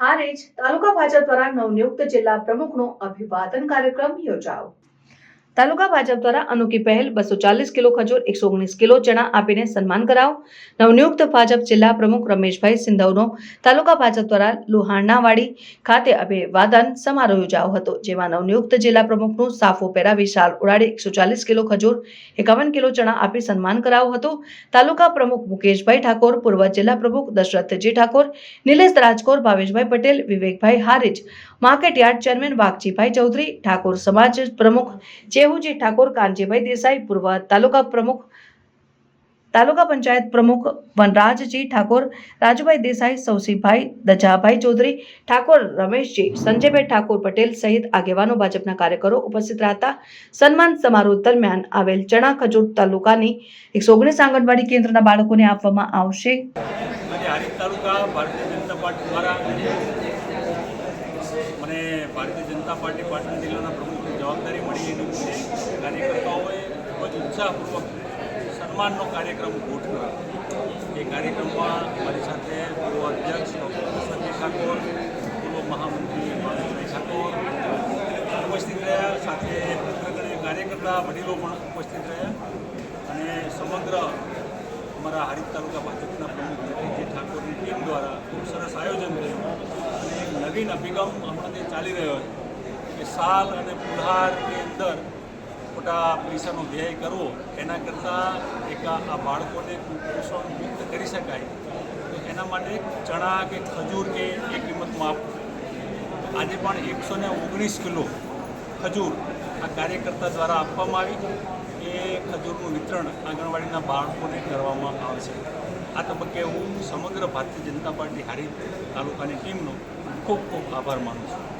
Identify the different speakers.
Speaker 1: હારેજ તાલુકા ભાજપ દ્વારા નવનિયુક્ત જિલ્લા પ્રમુખનો અભિવાદન કાર્યક્રમ યોજાયો. તાલુકા ભાજપ દ્વારા અનોખી પહેલ, બસો ચાલીસ કિલો ખજૂર, એકસો ઓગણીસ કિલો ચણા આપીને સન્માન કરાવ. નવનિયુક્ત ભાજપ જિલ્લા પ્રમુખ રમેશભાઈ સિંધવનો તાલુકા ભાજપ દ્વારા લુહાણાવાડી ખાતે અભિવાદન સમારોહ યોજાયો હતો, જેમાં નવનિયુક્ત જિલ્લા પ્રમુખનું સાફો પહેરાવી શાલ ઉડાડી એકસો ચાલીસ કિલો ખજૂર, એકાવન કિલો ચણા આપી સન્માન કરાવ્યું હતું. તાલુકા પ્રમુખ મુકેશભાઈ ઠાકોર, પૂર્વ જિલ્લા પ્રમુખ દશરથજી ઠાકોર, નિલેશ રાજકોર, ભાવેશભાઈ પટેલ, વિવેકભાઈ હારીજ, માર્કેટયાર્ડ ચેરમેન વાઘજીભાઈ ચૌધરી, ઠાકોર સમાજ પ્રમુખ ચેહુજી ઠાકોર, કાનજીભાઈ દેસાઈ, પૂર્વ તાલુકા પ્રમુખ, તાલુકા પંચાયત પ્રમુખ વનરાજજી ઠાકોર, રાજુભાઈ દેસાઈ, સૌસીભાઈ દજાભાઈ ચૌધરી, ઠાકોર રમેશજી, સંજયભાઈ ઠાકોર પટેલ સહિત આગેવાનો ભાજપના કાર્યકરો ઉપસ્થિત રહેતા સન્માન સમારોહ દરમિયાન આવેલ ચણા ખજૂર તાલુકાની એકસો ઓગણીસ આંગણવાડી કેન્દ્રના બાળકોને આપવામાં આવશે.
Speaker 2: મને ભારતીય જનતા પાર્ટી પાટણ જિલ્લાના પ્રમુખની જવાબદારી મળી એની વિશે કાર્યકર્તાઓએ ખૂબ જ ઉત્સાહપૂર્વક સન્માનનો કાર્યક્રમ ગોઠવ્યો. એ કાર્યક્રમમાં મારી સાથે પૂર્વ અધ્યક્ષ ડૉક્ટર સંજય ઠાકોર, પૂર્વ મહામંત્રી માનસભાઈ ઠાકોર ઉપસ્થિત રહ્યા. સાથે પત્રકારી કાર્યકર્તા વડીલો પણ ઉપસ્થિત રહ્યા. અને સમગ્ર અમારા હારીજ તાલુકા ભાજપના પ્રમુખ જગદીશજી ઠાકોરની ટીમ દ્વારા ખૂબ સરસ આયોજન થયું. અને નવીન અભિગમ હમણાં જે ચાલી રહ્યો છે કે સાલ અને પુલહારની અંદર મોટા પૈસાનો વ્યય કરવો, એના કરતાં એક આ બાળકોને કુપોષણ મુક્ત કરી શકાય, તો એના માટે ચણા કે ખજૂર કે એ કિંમતમાં આપવું આજે પણ એકસો ને ઓગણીસ કિલો ખજૂર આ કાર્યકર્તા દ્વારા આપવામાં આવી એ ખજૂરનું વિતરણ આંગણવાડીના બાળકોને કરવામાં આવશે. આ તબક્કે હું સમગ્ર ભારતીય જનતા પાર્ટી હારી તાલુકાની ટીમનો ખૂબ ખૂબ આભાર માનું છું.